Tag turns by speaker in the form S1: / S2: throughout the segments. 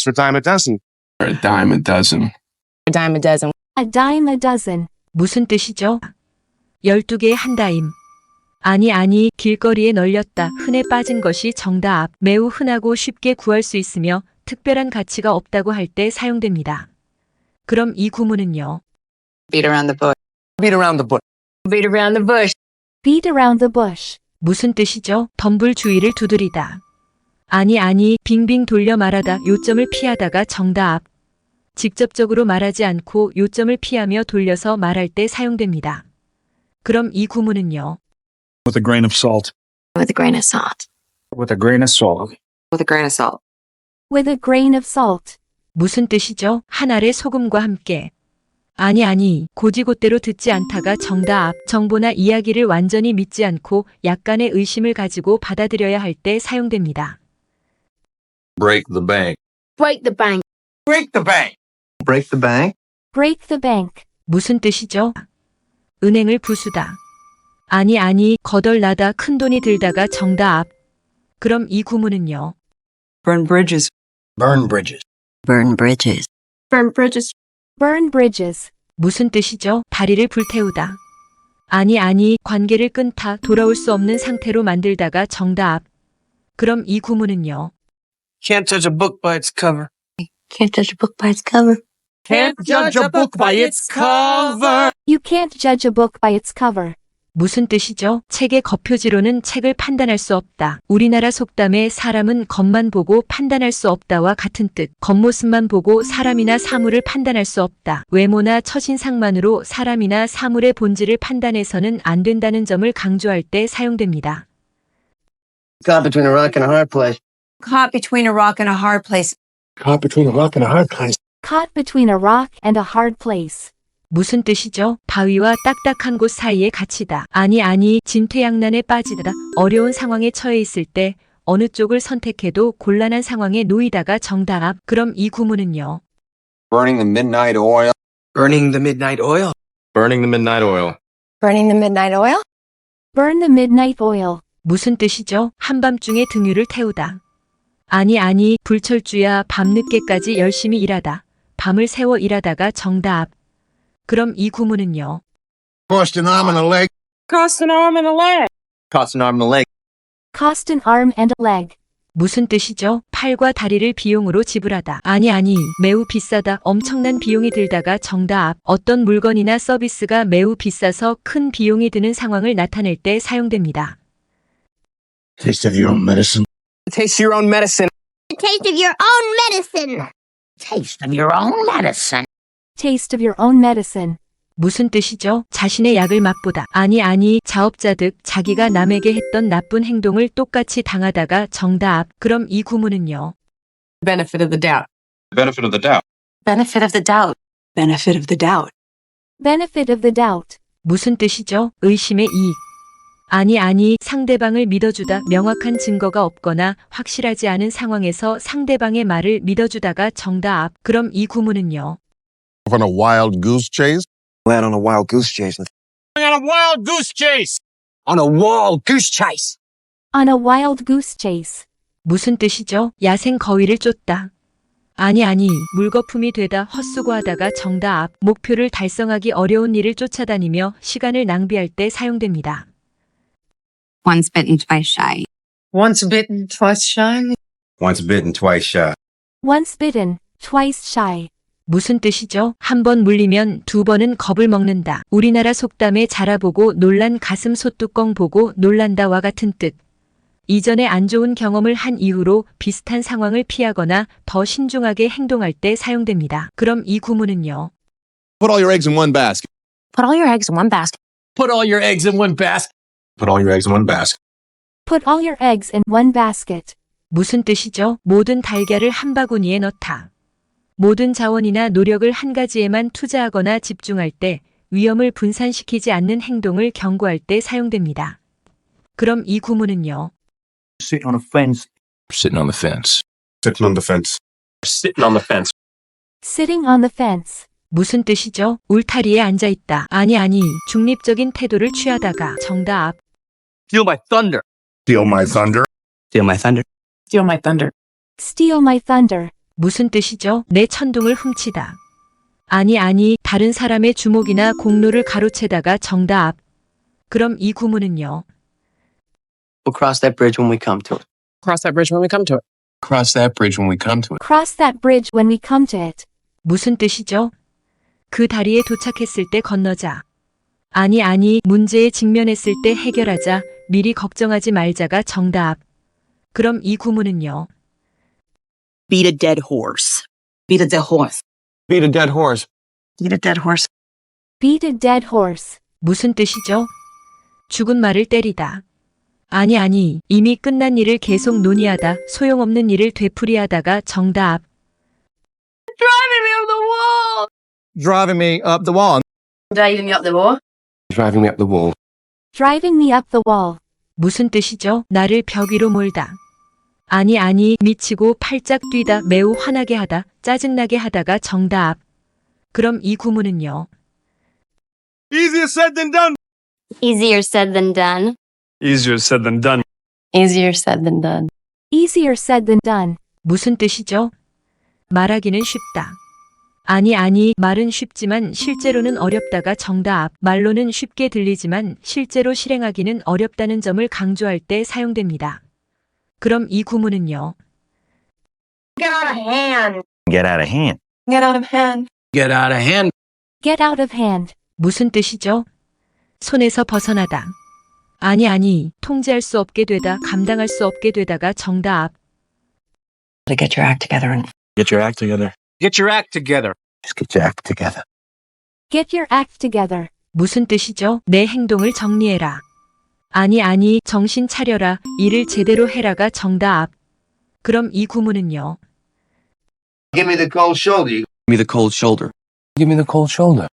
S1: It's for a dime a dozen.
S2: A dime a dozen.
S3: A dime a dozen.
S4: A dime a dozen.
S5: 무슨 뜻이죠? 12개의 한 다임. 아니, 아니, 길거리에 널렸다. 흔해 빠진 것이 정답. 매우 흔하고 쉽게 구할 수 있으며 특별한 가치가 없다고 할 때 사용됩니다. 그럼 이 구문은요?
S3: Beat around the bush.
S1: Beat around the bush.
S3: Beat around the bush.
S4: Beat around the bush.
S5: 무슨 뜻이죠? 덤불 주위를 두드리다. 아니, 아니, 빙빙 돌려 말하다. 요점을 피하다가 정답. 직접적으로 말하지 않고 요점을 피하며 돌려서 말할 때 사용됩니다. 그럼 이 구문은요?
S6: with a grain of salt.
S3: With a grain of salt.
S6: With a grain of salt.
S3: With a grain of salt.
S4: With a grain of salt.
S5: 무슨 뜻이죠? 한 알의 소금과 함께. 아니, 아니, 고지곳대로 듣지 않다가 정답. 정보나 이야기를 완전히 믿지 않고 약간의 의심을 가지고 받아들여야 할 때 사용됩니다.
S7: Break the bank.
S3: Break the bank.
S1: Break the bank.
S7: Break the bank?
S4: Break the bank.
S5: 무슨 뜻이죠? 은행을 부수다. 아니, 아니, 거덜나다 큰 돈이 들다가 정답. 그럼 이 구문은요?
S8: Burn bridges.
S1: Burn bridges.
S8: Burn bridges.
S3: Burn bridges.
S4: Burn bridges.
S5: 무슨 뜻이죠? 다리를 불태우다. 아니, 아니, 관계를 끊다 돌아올 수 없는 상태로 만들다가 정답. 그럼 이 구문은요?
S1: Can't judge a book by its cover.
S3: Can't judge a book by its cover.
S1: Can't judge a book by its cover.
S4: You can't judge a book by its cover.
S5: 무슨 뜻이죠? 책의 겉표지로는 책을 판단할 수 없다. 우리나라 속담에 사람은 겉만 보고 판단할 수 없다와 같은 뜻. 겉모습만 보고 사람이나 사물을 판단할 수 없다. 외모나 처신상만으로 사람이나 사물의 본질을 판단해서는 안 된다는 점을 강조할 때 사용됩니다.
S9: Caught between a rock and a hard place.
S8: Caught between a rock and a hard place.
S1: Caught between a rock and a hard place.
S4: Caught between a rock and a hard place.
S5: 무슨 뜻이죠? 바위와 딱딱한 곳 사이에 갇히다. 아니, 아니, 진퇴양난에 빠지다. 어려운 상황에 처해 있을 때 어느 쪽을 선택해도 곤란한 상황에 놓이다가 정답. 그럼 이 구문은요?
S7: Burning the midnight oil.
S1: Burning the midnight oil.
S7: Burning the midnight oil.
S3: Burning the midnight oil.
S4: Burn the midnight oil.
S5: 무슨 뜻이죠? 한밤중에 등유를 태우다. 아니, 아니, 불철주야 밤늦게까지 열심히 일하다. 밤을 새워 일하다가 정답. 그럼 이 구문은요?
S1: Cost an arm and a leg.
S3: Cost an arm and a leg.
S7: Cost an arm and a leg.
S4: Cost an arm and a leg.
S5: 무슨 뜻이죠? 팔과 다리를 비용으로 지불하다. 아니, 아니, 매우 비싸다. 엄청난 비용이 들다가 정답. 어떤 물건이나 서비스가 매우 비싸서 큰 비용이 드는 상황을 나타낼 때 사용됩니다.
S1: Taste of your own medicine.
S9: Taste your own medicine.
S10: taste of your own medicine. Taste of your own medicine.
S4: Taste of your own medicine.
S5: 무슨 뜻이죠? 자신의 약을 맛보다. 아니, 아니, 자업자 득, 자기가 남에게 했던 나쁜 행동을 똑같이 당하다가 정답. 그럼 이 구문은요?
S3: Benefit of the doubt.
S7: Benefit of the doubt.
S3: Benefit of the doubt.
S8: Benefit of the doubt.
S4: Benefit of the doubt.
S5: 무슨 뜻이죠? 의심의 이익. 아니, 아니, 상대방을 믿어주다. 명확한 증거가 없거나 확실하지 않은 상황에서 상대방의 말을 믿어주다가 정답. 그럼 이 구문은요?
S11: on a wild goose chase.
S9: Went on a wild goose chase.
S1: On a wild goose chase.
S9: On a wild goose chase.
S4: On a wild goose chase.
S5: 무슨 뜻이죠? 야생 거위를 쫓다. 아니, 아니, 물거품이 되다 헛수고하다가 정답. 목표를 달성하기 어려운 일을 쫓아다니며 시간을 낭비할 때 사용됩니다.
S10: Once bitten, twice shy.
S3: Once bitten, twice shy.
S7: Once bitten, twice shy.
S4: Once bitten, twice shy.
S5: 무슨 뜻이죠? 한 번 물리면 두 번은 겁을 먹는다. 우리나라 속담에 자라보고 놀란 가슴 소뚜껑 보고 놀란다와 같은 뜻. 이전에 안 좋은 경험을 한 이후로 비슷한 상황을 피하거나 더 신중하게 행동할 때 사용됩니다. 그럼 이 구문은요?
S11: Put all your eggs in one basket.
S10: Put all your eggs in one basket.
S1: Put all your eggs in one basket.
S7: Put all your eggs in one basket.
S4: Put all your eggs in one basket.
S5: 무슨 뜻이죠? 모든 달걀을 한 바구니에 넣다. 모든 자원이나 노력을 한 가지에만 투자하거나 집중할 때 위험을 분산시키지 않는 행동을 경고할 때 사용됩니다. 그럼 이 구문은요?
S6: Sit on a fence.
S7: Sitting on the fence.
S2: Sitting on the fence.
S1: Sitting on the fence.
S4: Sitting on the fence.
S5: 무슨 뜻이죠? 울타리에 앉아 있다. 아니 아니, 중립적인 태도를 취하다가 정답.
S1: Steal my thunder.
S11: Steal my thunder.
S9: Steal my thunder.
S3: Steal my thunder.
S4: Steal my thunder.
S5: 무슨 뜻이죠? 내 천둥을 훔치다. 아니, 아니, 다른 사람의 주목이나 공로를 가로채다가 정답. 그럼 이 구문은요?
S9: We'll cross that bridge when we come to it.
S1: Cross that bridge when we come to it.
S2: Cross that bridge when we come to it.
S4: Cross that bridge when we come to it.
S5: 무슨 뜻이죠? 그 다리에 도착했을 때 건너자. 아니, 아니, 문제에 직면했을 때 해결하자. 미리 걱정하지 말자가 정답. 그럼 이 구문은요?
S8: Beat a dead horse. Beat a dead horse.
S9: Beat a dead horse.
S8: Beat a dead horse.
S4: Beat a dead horse.
S5: 무슨 뜻이죠? 죽은 말을 때리다. 아니, 아니, 이미 끝난 일을 계속 논의하다, 소용없는 일을 되풀이하다가 정답.
S10: Driving me up the wall.
S6: Driving me up the wall.
S10: Driving me up the wall.
S2: Driving me up the wall.
S4: Driving me up the wall.
S5: 무슨 뜻이죠? 나를 벽 위로 몰다. 아니, 아니, 미치고 팔짝 뛰다, 매우 화나게 하다, 짜증나게 하다가 정답. 그럼 이 구문은요?
S6: Easier said than done.
S10: Easier said than done.
S6: Easier said than done.
S3: Easier said than done.
S4: Easier said than done.
S5: 무슨 뜻이죠? 말하기는 쉽다. 아니, 아니, 말은 쉽지만 실제로는 어렵다가 정답. 말로는 쉽게 들리지만 실제로 실행하기는 어렵다는 점을 강조할 때 사용됩니다. 그럼 이 구문은요?
S10: Get out of hand.
S6: Get out of hand.
S3: Get out of hand.
S1: Get out of hand.
S4: Get out of hand.
S5: 무슨 뜻이죠? 손에서 벗어나다. 아니, 아니, 통제할 수 없게 되다, 감당할 수 없게 되다가 정답.
S8: To get your act together and
S6: Get your act together.
S9: Get your act together.
S6: Just get your act together.
S4: Get your act together.
S5: 무슨 뜻이죠? 내 행동을 정리해라. 아니, 아니, 정신 차려라. 일을 제대로 해라가 정답. 그럼 이 구문은요?
S7: Give me the cold shoulder.
S2: Give me the cold shoulder. Give me the cold shoulder.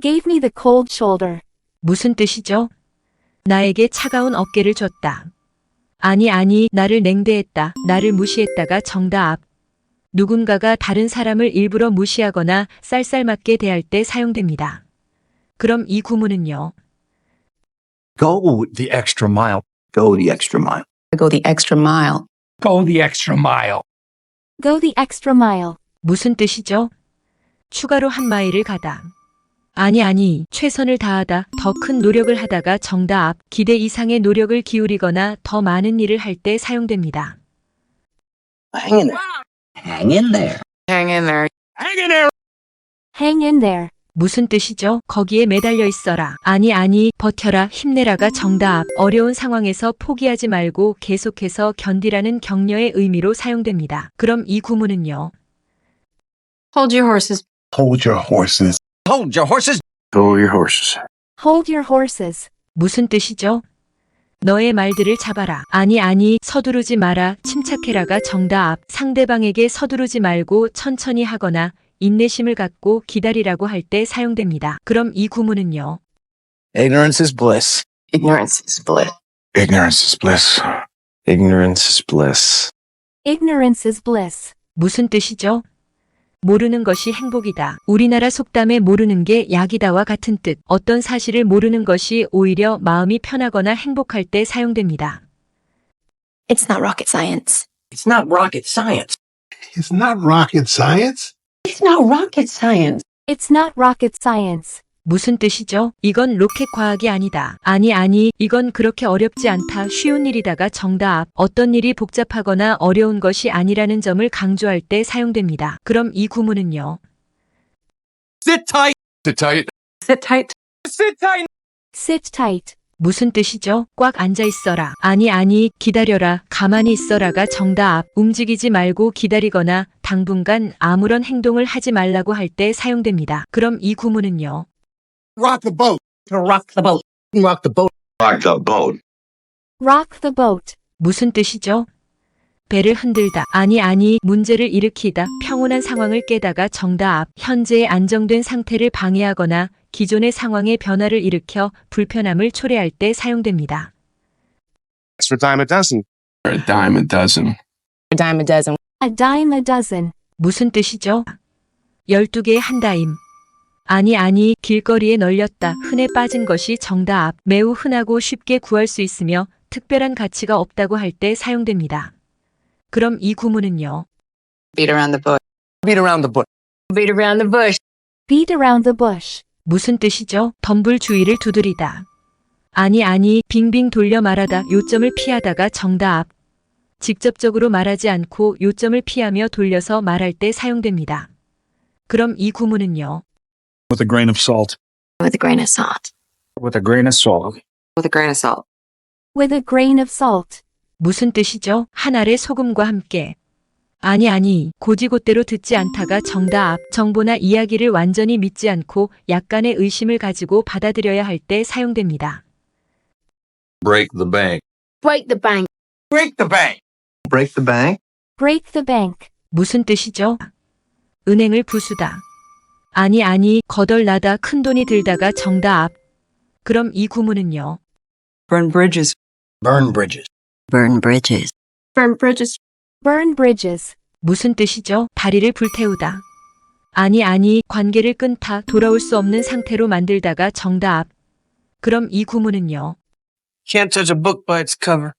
S4: Gave me the cold shoulder.
S5: 무슨 뜻이죠? 나에게 차가운 어깨를 줬다. 아니, 아니, 나를 냉대했다. 나를 무시했다가 정답. 누군가가 다른 사람을 일부러 무시하거나 쌀쌀맞게 대할 때 사용됩니다. 그럼 이 구문은요?
S6: Go the extra mile.
S7: go the extra mile.
S8: go the extra mile.
S1: Go the extra mile.
S4: Go the extra mile.
S5: 무슨 뜻이죠? 추가로 한 마일을 가다. 아니, 아니, 최선을 다하다, 더 큰 노력을 하다가 정답, 기대 이상의 노력을 기울이거나 더 많은 일을 할 때 사용됩니다.
S9: Hang in there. Hang in there.
S3: Hang in there.
S1: Hang in there.
S4: Hang in there.
S5: 무슨 뜻이죠? 거기에 매달려 있어라. 아니, 아니, 버텨라, 힘내라가 정답. 어려운 상황에서 포기하지 말고 계속해서 견디라는 격려의 의미로 사용됩니다. 그럼 이 구문은요?
S3: Hold your horses.
S6: Hold your horses.
S9: Hold your horses.
S2: Hold your horses.
S4: Hold your horses.
S5: 무슨 뜻이죠? 너의 말들을 잡아라. 아니, 아니, 서두르지 마라. 침착해라가 정답. 상대방에게 서두르지 말고 천천히 하거나 인내심을 갖고 기다리라고 할 때 사용됩니다. 그럼 이 구문은요?
S9: Ignorance is bliss.
S3: Ignorance is bliss.
S6: Ignorance is bliss.
S7: Ignorance is bliss.
S4: Ignorance is bliss.
S5: 무슨 뜻이죠? 모르는 것이 행복이다. 우리나라 속담에 모르는 게 약이다와 같은 뜻. 어떤 사실을 모르는 것이 오히려 마음이 편하거나 행복할 때 사용됩니다.
S10: It's not rocket science.
S9: It's not rocket science.
S6: It's not rocket science.
S3: It's not rocket science.
S4: It's not rocket science.
S5: 무슨 뜻이죠? 이건 로켓 과학이 아니다. 아니, 아니, 이건 그렇게 어렵지 않다. 쉬운 일이다가 정답. 어떤 일이 복잡하거나 어려운 것이 아니라는 점을 강조할 때 사용됩니다. 그럼 이 구문은요?
S9: Sit tight.
S2: Sit tight.
S3: Sit tight.
S9: Sit tight.
S4: Sit tight.
S5: 무슨 뜻이죠? 꽉 앉아 있어라. 아니, 아니, 기다려라. 가만히 있어라가 정답. 움직이지 말고 기다리거나 당분간 아무런 행동을 하지 말라고 할 때 사용됩니다. 그럼 이 구문은요?
S6: Rock the boat.
S3: Rock the boat.
S9: Rock the boat.
S7: Rock the boat.
S4: Rock the boat.
S5: 무슨 뜻이죠? 배를 흔들다. 아니, 아니, 문제를 일으키다. 평온한 상황을 깨다가 정답. 현재의 안정된 상태를 방해하거나 기존의 상황의 변화를 일으켜 불편함을 초래할 때 사용됩니다.
S11: That's for dime a dozen.
S2: Or a dime a dozen.
S3: A dime a dozen.
S4: A dime a dozen.
S5: 무슨 뜻이죠? 12개의 한 다임. 아니, 아니, 길거리에 널렸다. 흔해 빠진 것이 정답. 매우 흔하고 쉽게 구할 수 있으며 특별한 가치가 없다고 할 때 사용됩니다. 그럼 이 구문은요?
S3: Beat around the bush.
S1: Beat around the bush.
S3: Beat around the bush.
S4: Beat around the bush.
S5: 무슨 뜻이죠? 덤불 주위를 두드리다. 아니 아니 빙빙 돌려 말하다 요점을 피하다가 정답. 직접적으로 말하지 않고 요점을 피하며 돌려서 말할 때 사용됩니다. 그럼 이 구문은요.
S6: With a grain of salt.
S3: With a grain of salt.
S6: With a grain of salt.
S3: With a grain of salt.
S4: With a grain of salt.
S5: 무슨 뜻이죠? 한 알의 소금과 함께. 아니 아니 고지곳대로 듣지 않다가 정답. 정보나 이야기를 완전히 믿지 않고 약간의 의심을 가지고 받아들여야 할 때 사용됩니다.
S2: Break the bank.
S3: Break the bank.
S1: Break the bank.
S7: Break the bank.
S4: Break the bank.
S5: 무슨 뜻이죠? 은행을 부수다. 아니 아니 거덜나다 큰 돈이 들다가 정답. 그럼 이 구문은요.
S3: Burn bridges.
S1: Burn bridges.
S8: Burn bridges.
S3: Burn bridges.
S4: Burn bridges.
S5: 무슨 뜻이죠? 다리를 불태우다. 아니 아니 관계를 끊다 돌아올 수 없는 상태로 만들다가 정답. 그럼 이 구문은요.
S1: Can't judge a book by its cover.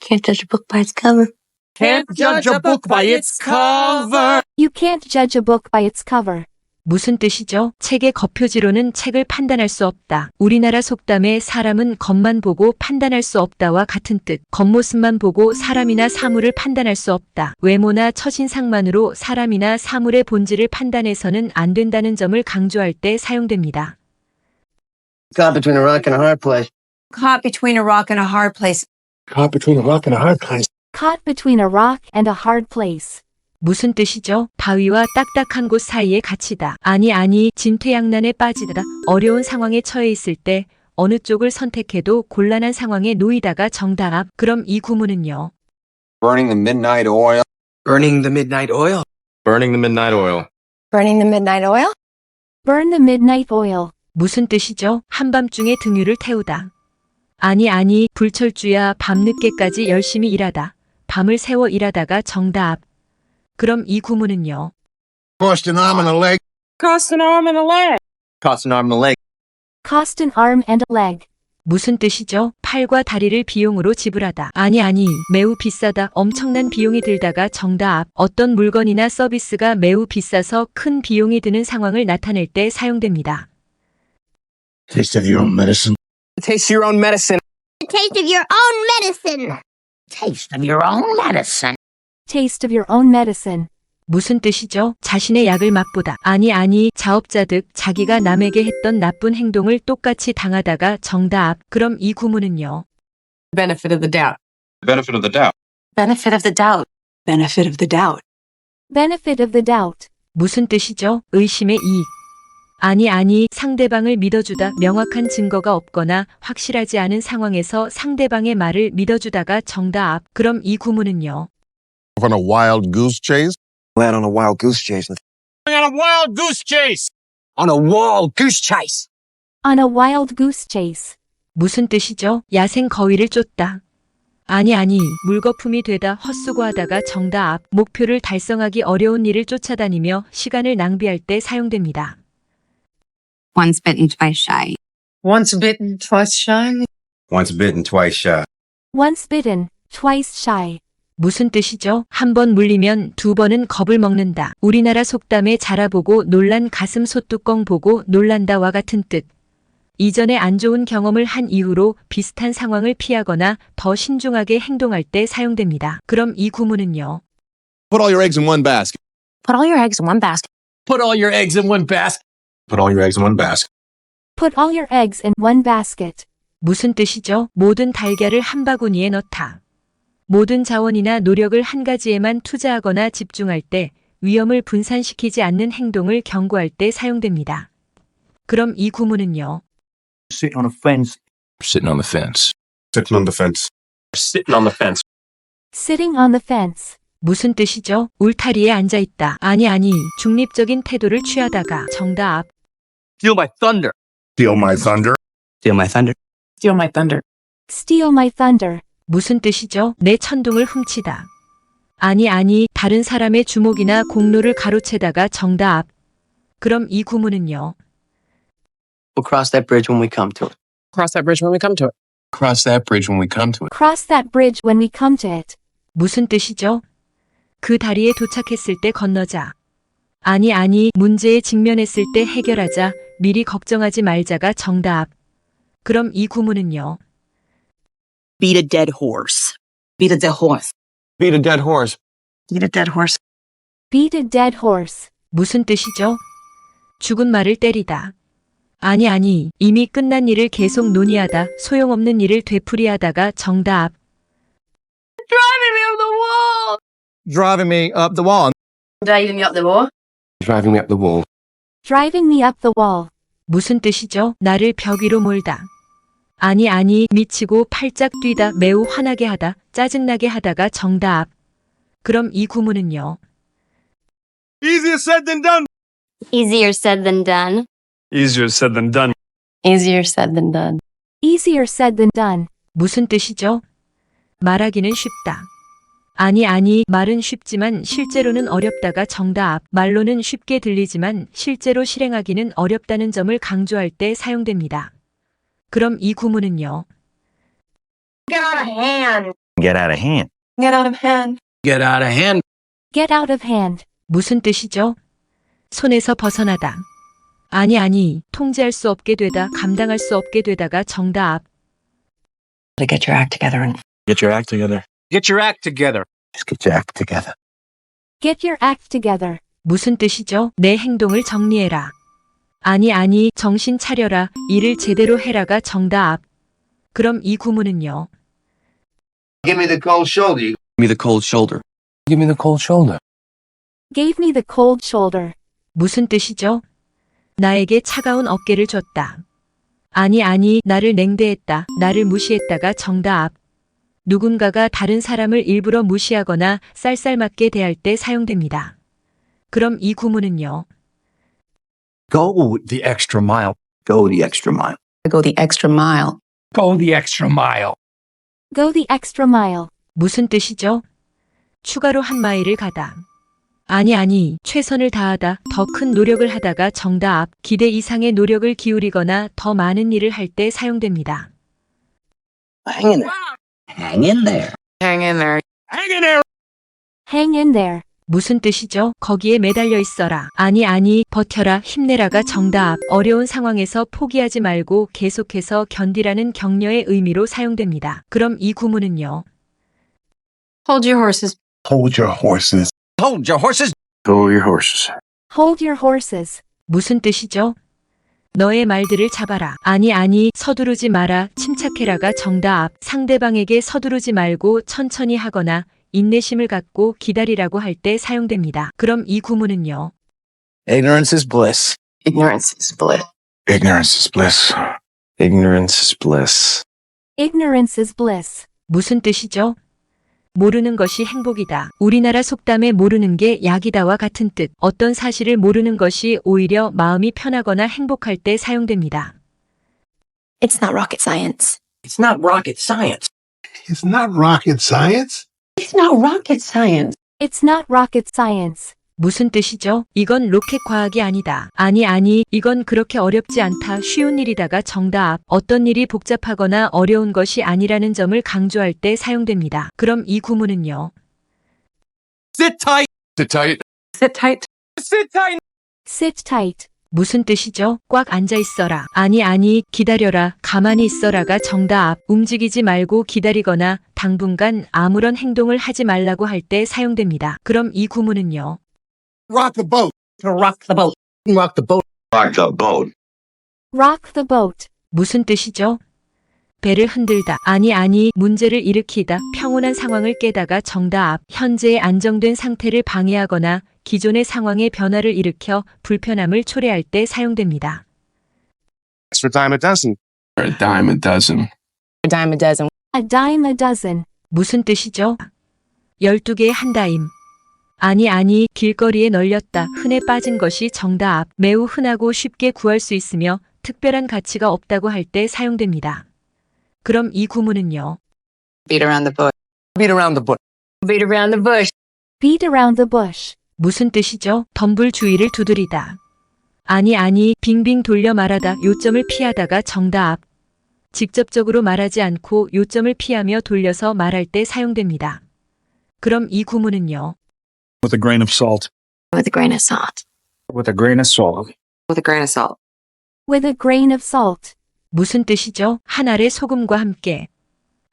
S10: Can't judge a book by its cover.
S1: Can't judge a book by its cover.
S4: You can't judge a book by its cover.
S5: 무슨 뜻이죠? 책의 겉표지로는 책을 판단할 수 없다. 우리나라 속담에 사람은 겉만 보고 판단할 수 없다와 같은 뜻. 겉모습만 보고 사람이나 사물을 판단할 수 없다. 외모나 처신상만으로 사람이나 사물의 본질을 판단해서는 안 된다는 점을 강조할 때 사용됩니다.
S9: Caught between a rock and a hard place.
S3: Caught between a rock and a hard place.
S6: Caught between a rock and a hard place.
S4: Caught between a rock and a hard place.
S5: 무슨 뜻이죠? 바위와 딱딱한 곳 사이에 갇히다. 아니 아니 진퇴양난에 빠지다. 어려운 상황에 처해 있을 때 어느 쪽을 선택해도 곤란한 상황에 놓이다가 정답. 그럼 이 구문은요.
S7: Burning the midnight oil.
S1: Burning the midnight oil.
S2: Burning the midnight oil.
S3: Burning the midnight oil.
S4: Burn the midnight oil.
S5: 무슨 뜻이죠? 한밤중에 등유를 태우다. 아니 아니 불철주야 밤늦게까지 열심히 일하다. 밤을 새워 일하다가 정답. 그럼 이 구문은요.
S6: Cost an arm and a leg.
S3: Cost an arm and a leg.
S7: Cost an arm and a leg.
S4: Cost an arm and a leg.
S5: 무슨 뜻이죠? 팔과 다리를 비용으로 지불하다. 아니 아니 매우 비싸다. 엄청난 비용이 들다가 정답. 어떤 물건이나 서비스가 매우 비싸서 큰 비용이 드는 상황을 나타낼 때 사용됩니다.
S6: Taste of your own medicine.
S1: Taste your own medicine.
S10: Taste of your own medicine.
S9: Taste of your own medicine.
S4: Taste of your own medicine.
S5: 무슨 뜻이죠? 자신의 약을 맛보다. 아니 아니 자업자득 자기가 남에게 했던 나쁜 행동을 똑같이 당하다가 정답. 그럼 이 구문은요.
S3: Benefit of the doubt.
S2: Benefit of the doubt.
S3: Benefit of the doubt. Benefit of the doubt.
S4: Benefit of the doubt.
S5: 무슨 뜻이죠? 의심의 이익. 아니 아니 상대방을 믿어주다 명확한 증거가 없거나 확실하지 않은 상황에서 상대방의 말을 믿어주다가 정답. 그럼 이 구문은요.
S6: On a wild goose chase.
S7: Went on a wild goose chase.
S1: On a wild goose chase. On a wild goose chase.
S4: On a wild goose chase.
S5: 무슨 뜻이죠? 야생 거위를 쫓다. 아니 아니 물거품이 되다 헛수고하다가 정답. 목표를 달성하기 어려운 일을 쫓아다니며 시간을 낭비할 때 사용됩니다.
S3: Once bitten, twice shy. Once bitten, twice shy.
S7: Once bitten, twice shy.
S4: Once bitten, twice shy.
S5: 무슨 뜻이죠? 한 번 물리면 두 번은 겁을 먹는다. 우리나라 속담에 자라보고 놀란 가슴 소뚜껑 보고 놀란다와 같은 뜻. 이전에 안 좋은 경험을 한 이후로 비슷한 상황을 피하거나 더 신중하게 행동할 때 사용됩니다. 그럼 이 구문은요.
S6: Put all your eggs in one basket.
S3: Put all your eggs in one basket.
S1: Put all your eggs in one basket.
S2: Put all your eggs in one basket.
S4: Put all your eggs in one basket.
S5: 무슨 뜻이죠? 모든 달걀을 한 바구니에 넣다. 모든 자원이나 노력을 한 가지에만 투자하거나 집중할 때 위험을 분산시키지 않는 행동을 경고할 때 사용됩니다. 그럼 이 구문은요.
S9: Sit on a fence.
S2: Sitting on the fence.
S6: Sitting on the fence.
S2: Sitting on the fence.
S4: Sitting on the fence.
S5: 무슨 뜻이죠? 울타리에 앉아 있다. 아니 아니 중립적인 태도를 취하다가 정답.
S1: Steal my thunder.
S6: Steal my thunder.
S9: Steal my thunder.
S3: Steal my thunder.
S4: Steal my thunder.
S5: 무슨 뜻이죠? 내 천둥을 훔치다. 아니 아니 다른 사람의 주목이나 공로를 가로채다가 정답. 그럼 이 구문은요.
S9: We'll cross that bridge when we come to it.
S1: Cross that bridge when we come to it.
S2: Cross that bridge when we come to it.
S4: Cross that bridge when we come to it.
S5: 무슨 뜻이죠? 그 다리에 도착했을 때 건너자. 아니, 아니, 문제에 직면했을 때 해결하자. 미리 걱정하지 말자가 정답. 그럼 이 구문은요.
S8: Beat a dead horse.
S9: Beat a dead horse.
S7: Beat a dead horse.
S8: Beat a dead horse.
S4: Beat a dead horse.
S5: 무슨 뜻이죠? 죽은 말을 때리다. 아니, 아니, 이미 끝난 일을 계속 논의하다, 소용없는 일을 되풀이하다가 정답.
S10: Driving me up the wall.
S7: Driving me up the wall.
S10: Driving me up the wall.
S2: Driving me up the wall.
S4: Driving me up the wall.
S5: 무슨 뜻이죠? 나를 벽 위로 몰다. 아니, 아니, 미치고 팔짝 뛰다, 매우 화나게 하다, 짜증나게 하다가 정답. 그럼 이 구문은요.
S6: Easier said than done.
S10: Easier said than done.
S11: Easier said than done.
S3: Easier said than done.
S4: Easier said than done.
S5: 무슨 뜻이죠? 말하기는 쉽다. 아니, 아니, 말은 쉽지만 실제로는 어렵다가 정답. 말로는 쉽게 들리지만 실제로 실행하기는 어렵다는 점을 강조할 때 사용됩니다. 그럼 이 구문은요.
S10: Get out of hand.
S7: Get out of hand.
S3: Get out of hand.
S1: Get out of hand.
S4: Get out of hand.
S5: 무슨 뜻이죠? 손에서 벗어나다. 아니, 아니, 통제할 수 없게 되다, 감당할 수 없게 되다가 정답.
S3: To get your act together and
S2: Get your act together.
S1: Get your act together.
S7: Just get your act together.
S4: Get your act together.
S5: 무슨 뜻이죠? 내 행동을 정리해라. 아니, 아니, 정신 차려라. 일을 제대로 해라가 정답. 그럼 이 구문은요.
S7: Give me the cold shoulder.
S2: Give me the cold shoulder. Give me the cold shoulder.
S4: Gave me the cold shoulder.
S5: 무슨 뜻이죠? 나에게 차가운 어깨를 줬다. 아니, 아니, 나를 냉대했다. 나를 무시했다가 정답. 누군가가 다른 사람을 일부러 무시하거나 쌀쌀맞게 대할 때 사용됩니다. 그럼 이 구문은요.
S7: Go the extra mile. Go the extra mile.
S3: go the extra mile.
S1: Go the extra mile.
S4: Go the extra mile.
S5: 무슨 뜻이죠? 추가로 한 마일을 가다. 아니, 아니, 최선을 다하다, 더 큰 노력을 하다가 정답, 기대 이상의 노력을 기울이거나 더 많은 일을 할 때 사용됩니다.
S9: Hang in there. Hang in there.
S3: Hang in there.
S1: Hang in there.
S4: Hang in there.
S5: 무슨 뜻이죠? 거기에 매달려 있어라. 아니, 아니, 버텨라, 힘내라가 정답. 어려운 상황에서 포기하지 말고 계속해서 견디라는 격려의 의미로 사용됩니다. 그럼 이 구문은요.
S3: Hold your horses.
S6: Hold your horses.
S1: Hold your horses.
S2: Hold your horses.
S4: Hold your horses.
S5: 무슨 뜻이죠? 너의 말들을 잡아라. 아니, 아니, 서두르지 마라. 침착해라가 정답. 상대방에게 서두르지 말고 천천히 하거나 인내심을 갖고 기다리라고 할 때 사용됩니다. 그럼 이 구문은요.
S7: Ignorance is bliss.
S3: Ignorance is bliss.
S6: Ignorance is bliss.
S7: Ignorance is bliss.
S4: Ignorance is bliss.
S5: 무슨 뜻이죠? 모르는 것이 행복이다. 우리나라 속담에 모르는 게 약이다와 같은 뜻. 어떤 사실을 모르는 것이 오히려 마음이 편하거나 행복할 때 사용됩니다.
S10: It's not rocket science.
S9: It's not rocket science.
S6: It's not rocket science.
S3: It's not rocket science.
S4: It's not rocket science.
S5: 무슨 뜻이죠? 이건 로켓 과학이 아니다. 아니, 아니, 이건 그렇게 어렵지 않다. 쉬운 일이다가 정답. 어떤 일이 복잡하거나 어려운 것이 아니라는 점을 강조할 때 사용됩니다. 그럼 이 구문은요.
S1: Sit tight.
S2: Sit tight.
S3: Sit tight.
S1: Sit tight.
S4: Sit tight.
S5: 무슨 뜻이죠? 꽉 앉아 있어라. 아니, 아니, 기다려라. 가만히 있어라가 정답. 움직이지 말고 기다리거나 당분간 아무런 행동을 하지 말라고 할 때 사용됩니다. 그럼 이 구문은요.
S6: Rock the boat.
S9: Rock the boat.
S1: Rock the boat.
S7: Rock the boat.
S4: Rock the boat.
S5: 무슨 뜻이죠? 배를 흔들다. 아니, 아니, 문제를 일으키다. 평온한 상황을 깨다가 정답. 현재의 안정된 상태를 방해하거나 기존의 상황에 변화를 일으켜 불편함을 초래할 때 사용됩니다.
S11: Extra dime a dozen.
S2: Or a dime a dozen.
S3: A dime a dozen.
S4: A dime a dozen.
S5: 무슨 뜻이죠? 12개의 한 다임. 아니, 아니, 길거리에 널렸다. 흔해 빠진 것이 정답. 매우 흔하고 쉽게 구할 수 있으며 특별한 가치가 없다고 할 때 사용됩니다. 그럼 이 구문은요.
S3: Beat around the bush.
S1: Beat around the bush.
S3: Beat around the bush.
S4: Beat around the bush.
S5: 무슨 뜻이죠? 덤불 주위를 두드리다. 아니, 아니, 빙빙 돌려 말하다. 요점을 피하다가 정답. 직접적으로 말하지 않고 요점을 피하며 돌려서 말할 때 사용됩니다. 그럼 이 구문은요.
S6: With a grain of salt.
S3: With a grain of salt.
S2: With a grain of salt.
S3: With a grain of salt.
S4: With a grain of salt.
S5: 무슨 뜻이죠? 한 알의 소금과 함께.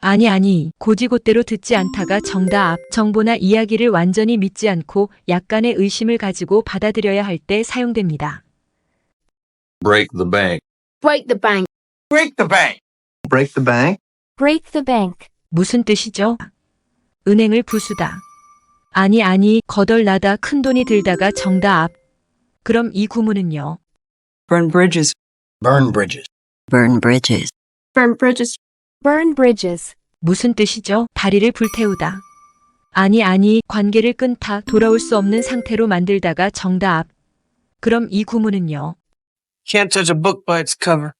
S5: 아니, 아니, 고지고대로 듣지 않다가 정답, 정보나 이야기를 완전히 믿지 않고 약간의 의심을 가지고 받아들여야 할 때 사용됩니다.
S2: Break the bank.
S10: Break the bank.
S1: Break the bank.
S7: Break the bank.
S4: Break the bank.
S5: 무슨 뜻이죠? 은행을 부수다. 아니, 아니, 거덜나다 큰 돈이 들다가 정답. 그럼 이 구문은요?
S1: Burn bridges. Burn bridges.
S8: Burn bridges.
S3: Burn bridges.
S4: Burn bridges.
S5: 무슨 뜻이죠? 다리를 불태우다. 아니, 아니, 관계를 끊다 돌아올 수 없는 상태로 만들다가 정답. 그럼 이 구문은요?
S1: Can't judge a book by its cover.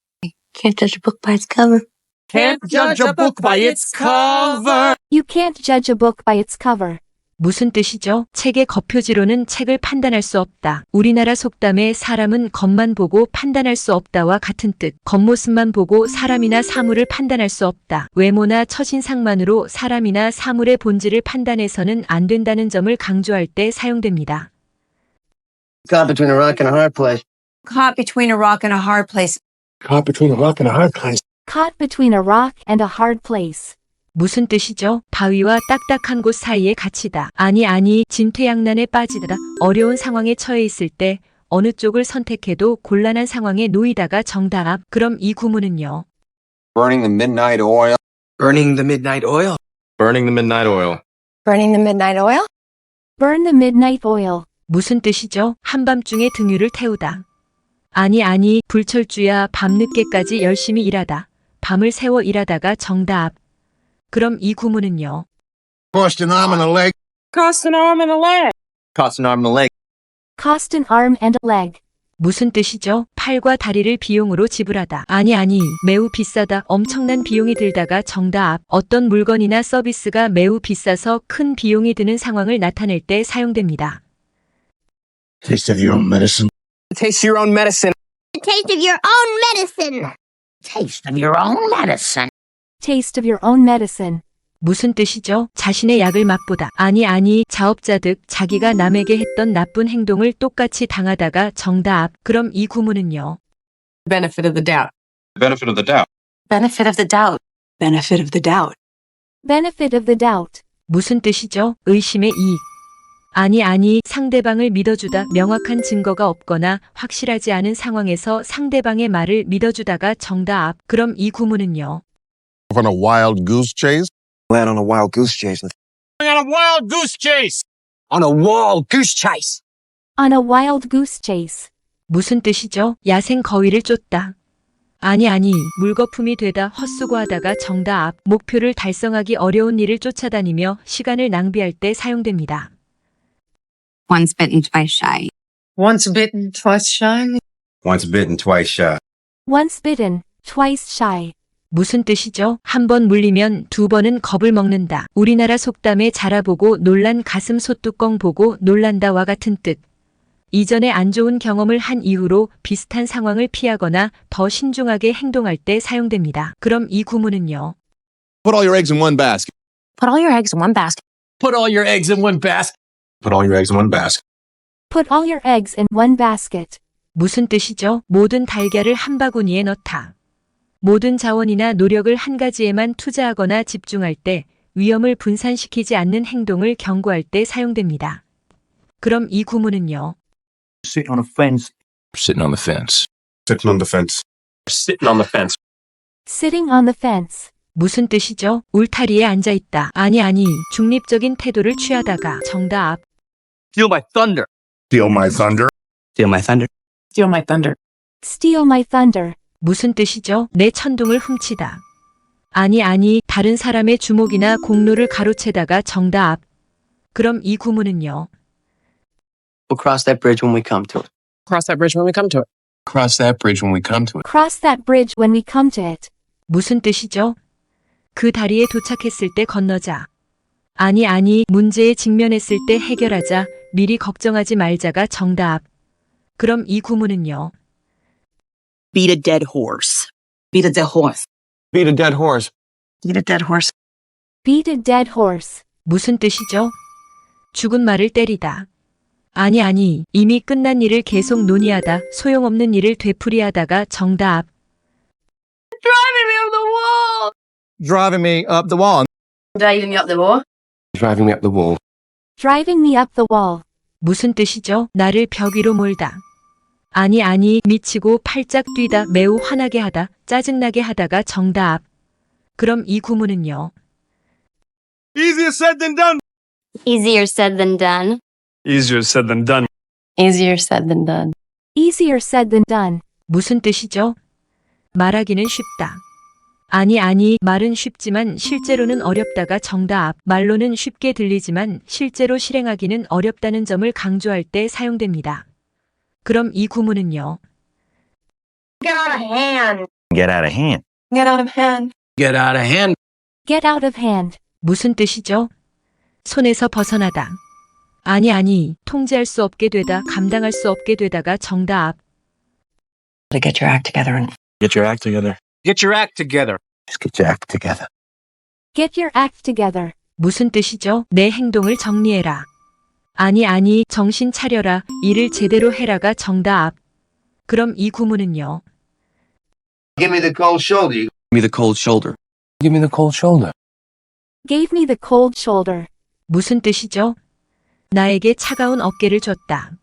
S3: Can't judge a book by its cover.
S1: Can't judge a book by its cover.
S4: You can't judge a book by its cover.
S5: 무슨 뜻이죠? 책의 겉표지로는 책을 판단할 수 없다. 우리나라 속담에 사람은 겉만 보고 판단할 수 없다와 같은 뜻. 겉모습만 보고 사람이나 사물을 판단할 수 없다. 외모나 첫인상만으로 사람이나 사물의 본질을 판단해서는 안 된다는 점을 강조할 때 사용됩니다.
S9: Caught between a rock and a hard place.
S3: Caught between a rock and a hard place.
S6: Caught between a rock and a hard place.
S4: Caught between a rock and a hard place.
S5: 무슨 뜻이죠? 바위와 딱딱한 곳 사이에 갇히다. 아니, 아니, 진퇴양난에 빠지다. 어려운 상황에 처해 있을 때 어느 쪽을 선택해도 곤란한 상황에 놓이다가 정답. 그럼 이 구문은요?
S2: Burning the midnight oil.
S1: Burning the midnight oil.
S2: Burning the midnight oil.
S3: Burning the midnight oil.
S4: Burn the midnight oil.
S5: 무슨 뜻이죠? 한밤중에 등유를 태우다. 아니, 아니, 불철주야 밤늦게까지 열심히 일하다. 밤을 새워 일하다가 정답. 그럼 이 구문은요?
S6: Cost an arm and a leg.
S1: Cost an arm and a leg.
S7: Cost an arm and a leg.
S4: Cost an arm and a leg.
S5: 무슨 뜻이죠? 팔과 다리를 비용으로 지불하다. 아니, 아니, 매우 비싸다. 엄청난 비용이 들다가 정답. 어떤 물건이나 서비스가 매우 비싸서 큰 비용이 드는 상황을 나타낼 때 사용됩니다.
S6: Taste of your own medicine.
S1: Taste your own medicine.
S10: Taste of your own medicine.
S9: Taste of your own medicine.
S4: Taste of your own medicine.
S5: 무슨 뜻이죠? 자신의 약을 맛보다. 아니, 아니, 자업자 득 자기가 남에게 했던 나쁜 행동을 똑같이 당하다가 정답. 그럼 이 구문은요?
S1: Benefit of the doubt.
S2: Benefit of the doubt.
S3: Benefit of the doubt. Benefit of the doubt.
S4: Benefit of the doubt.
S5: 무슨 뜻이죠? 의심의 이익. 아니, 아니, 상대방을 믿어주다 명확한 증거가 없거나 확실하지 않은 상황에서 상대방의 말을 믿어주다가 정답. 그럼 이 구문은요?
S6: On a wild goose chase.
S7: Went on a wild goose chase.
S1: On a wild goose chase. On a wild goose chase.
S4: On a wild goose chase.
S5: 무슨 뜻이죠? 야생 거위를 쫓다. 아니, 아니, 물거품이 되다 헛수고하다가 정답. 목표를 달성하기 어려운 일을 쫓아다니며 시간을 낭비할 때 사용됩니다.
S3: Once bitten, twice shy.
S1: Once bitten, twice shy.
S2: Once bitten, twice shy.
S4: Once bitten, twice shy.
S5: 무슨 뜻이죠? 한 번 물리면 두 번은 겁을 먹는다. 우리나라 속담에 자라보고 놀란 가슴 소뚜껑 보고 놀란다와 같은 뜻. 이전에 안 좋은 경험을 한 이후로 비슷한 상황을 피하거나 더 신중하게 행동할 때 사용됩니다. 그럼 이 구문은요?
S6: Put all your eggs in one basket.
S3: Put all your eggs in one basket.
S1: Put all your eggs in one basket.
S2: Put all your eggs in one basket.
S4: Put all your eggs in one basket.
S5: 무슨 뜻이죠? 모든 달걀을 한 바구니에 넣다. 모든 자원이나 노력을 한 가지에만 투자하거나 집중할 때 위험을 분산시키지 않는 행동을 경고할 때 사용됩니다. 그럼 이 구문은요?
S7: Sit on a fence.
S2: Sitting on the fence.
S11: Sitting on the fence.
S2: Sitting on the fence.
S4: Sitting on the fence.
S5: 무슨 뜻이죠? 울타리에 앉아 있다. 아니 아니, 중립적인 태도를 취하다가 정답.
S7: Steal my thunder.
S6: Steal my thunder.
S7: Steal my thunder.
S1: Steal my thunder.
S4: Steal my thunder.
S5: 무슨 뜻이죠? 내 천둥을 훔치다. 아니 아니, 다른 사람의 주목이나 공로를 가로채다가 정답. 그럼 이 구문은요?
S9: We'll cross that bridge when we come to it.
S1: Cross that bridge when we come to it.
S2: Cross that bridge when we come to it.
S4: Cross that bridge when we come to it.
S5: 무슨 뜻이죠? 그 다리에 도착했을 때 건너자. 아니 아니, 문제에 직면했을 때 해결하자. 미리 걱정하지 말자가 정답. 그럼 이 구문은요?
S8: Beat a dead horse.
S3: Beat a dead horse.
S2: Beat a dead horse.
S3: Beat a dead horse.
S4: Beat a dead horse.
S5: 무슨 뜻이죠? 죽은 말을 때리다. 아니, 아니, 이미 끝난 일을 계속 논의하다, 소용없는 일을 되풀이하다가 정답.
S1: Driving me up the wall.
S7: Driving me up the wall.
S1: Driving me up the wall.
S2: Driving me up the wall.
S4: Driving me up the wall.
S5: 무슨 뜻이죠? 나를 벽 위로 몰다. 아니, 아니, 미치고 팔짝 뛰다, 매우 화나게 하다, 짜증나게 하다가 정답. 그럼 이 구문은요?
S11: Easier said than done.
S10: Easier said than done.
S11: Easier said than done.
S3: Easier said than done.
S4: Easier said than done.
S5: 무슨 뜻이죠? 말하기는 쉽다. 아니, 아니, 말은 쉽지만 실제로는 어렵다가 정답. 말로는 쉽게 들리지만 실제로 실행하기는 어렵다는 점을 강조할 때 사용됩니다. 그럼 이 구문은요?
S1: Get out of hand.
S7: Get out of hand.
S1: Get out of hand.
S2: Get out of hand.
S4: Get out of hand.
S5: 무슨 뜻이죠? 손에서 벗어나다. 아니, 아니, 통제할 수 없게 되다, 감당할 수 없게 되다가 정답.
S3: To get your act together and
S2: Get your act together.
S1: Get your act together.
S7: Just get your act together.
S4: Get your act together.
S5: 무슨 뜻이죠? 내 행동을 정리해라. 아니, 아니, 정신 차려라. 일을 제대로 해라가 정답. 그럼 이 구문은요?
S6: Give me the cold shoulder.
S2: Give me the cold shoulder. Give me the cold shoulder.
S4: Gave me the cold shoulder.
S5: 무슨 뜻이죠? 나에게 차가운 어깨를 줬다.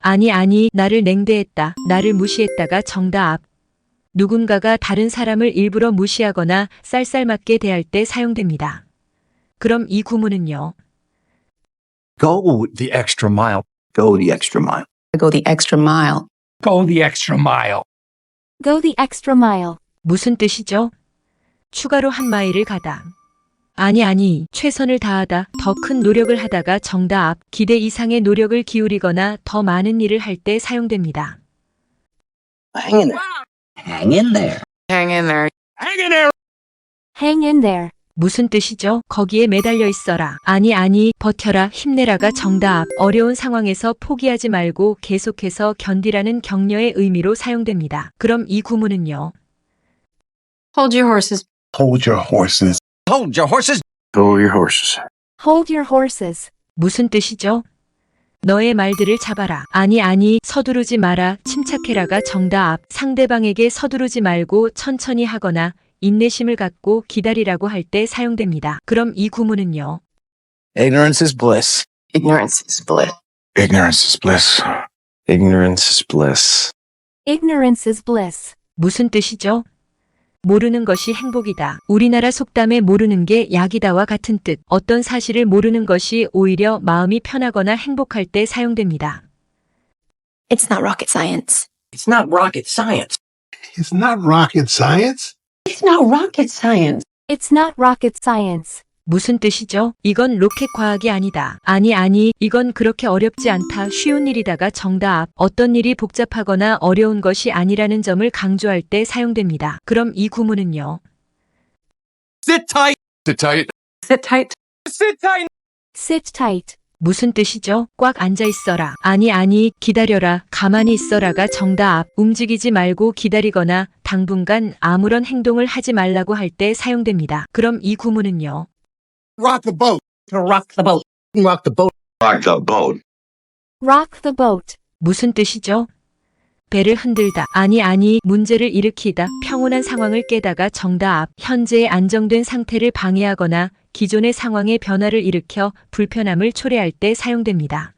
S5: 아니, 아니, 나를 냉대했다. 나를 무시했다가 정답. 누군가가 다른 사람을 일부러 무시하거나 쌀쌀맞게 대할 때 사용됩니다. 그럼 이 구문은요?
S7: Go the extra mile. Go the extra mile.
S3: go the extra mile.
S2: Go the extra mile.
S4: Go the extra mile.
S5: 무슨 뜻이죠? 추가로 한 마일을 가다. 아니, 아니, 최선을 다하다, 더 큰 노력을 하다가 정답, 기대 이상의 노력을 기울이거나 더 많은 일을 할 때 사용됩니다.
S9: Hang in there. Hang in there.
S3: Hang in there.
S11: Hang in there.
S4: Hang in there.
S5: 무슨 뜻이죠? 거기에 매달려 있어라. 아니, 아니, 버텨라, 힘내라가 정답. 어려운 상황에서 포기하지 말고 계속해서 견디라는 격려의 의미로 사용됩니다. 그럼 이 구문은요?
S3: Hold your horses.
S6: hold your horses.
S1: Hold your horses.
S2: Hold your horses.
S4: Hold your horses.
S5: 무슨 뜻이죠? 너의 말들을 잡아라. 아니, 아니, 서두르지 마라. 침착해라가 정답. 상대방에게 서두르지 말고 천천히 하거나 인내심을 갖고 기다리라고 할 때 사용됩니다. 그럼 이 구문은요?
S7: Ignorance is bliss.
S3: Ignorance is bliss.
S6: Ignorance is bliss.
S2: Ignorance is bliss.
S4: Ignorance is bliss.
S5: 무슨 뜻이죠? 모르는 것이 행복이다. 우리나라 속담에 모르는 게 약이다와 같은 뜻. 어떤 사실을 모르는 것이 오히려 마음이 편하거나 행복할 때 사용됩니다.
S10: It's not rocket science.
S9: It's not rocket science.
S6: It's not rocket science.
S3: It's not rocket science.
S4: It's not rocket science.
S5: 무슨 뜻이죠? 이건 로켓 과학이 아니다. 아니, 아니, 이건 그렇게 어렵지 않다. 쉬운 일이다가 정답. 어떤 일이 복잡하거나 어려운 것이 아니라는 점을 강조할 때 사용됩니다. 그럼 이 구문은요?
S1: Sit tight.
S2: Sit tight.
S3: Sit tight.
S1: Sit tight.
S4: Sit tight.
S5: 무슨 뜻이죠? 꽉 앉아 있어라. 아니, 아니, 기다려라. 가만히 있어라가 정답. 움직이지 말고 기다리거나 당분간 아무런 행동을 하지 말라고 할 때 사용됩니다. 그럼 이 구문은요?
S6: Rock the boat.
S9: Rock the boat.
S1: Rock the boat.
S6: Rock the boat.
S4: Rock the boat.
S5: 무슨 뜻이죠? 배를 흔들다. 아니, 아니, 문제를 일으키다. 평온한 상황을 깨다가 정답. 현재의 안정된 상태를 방해하거나 기존의 상황에 변화를 일으켜 불편함을 초래할 때 사용됩니다.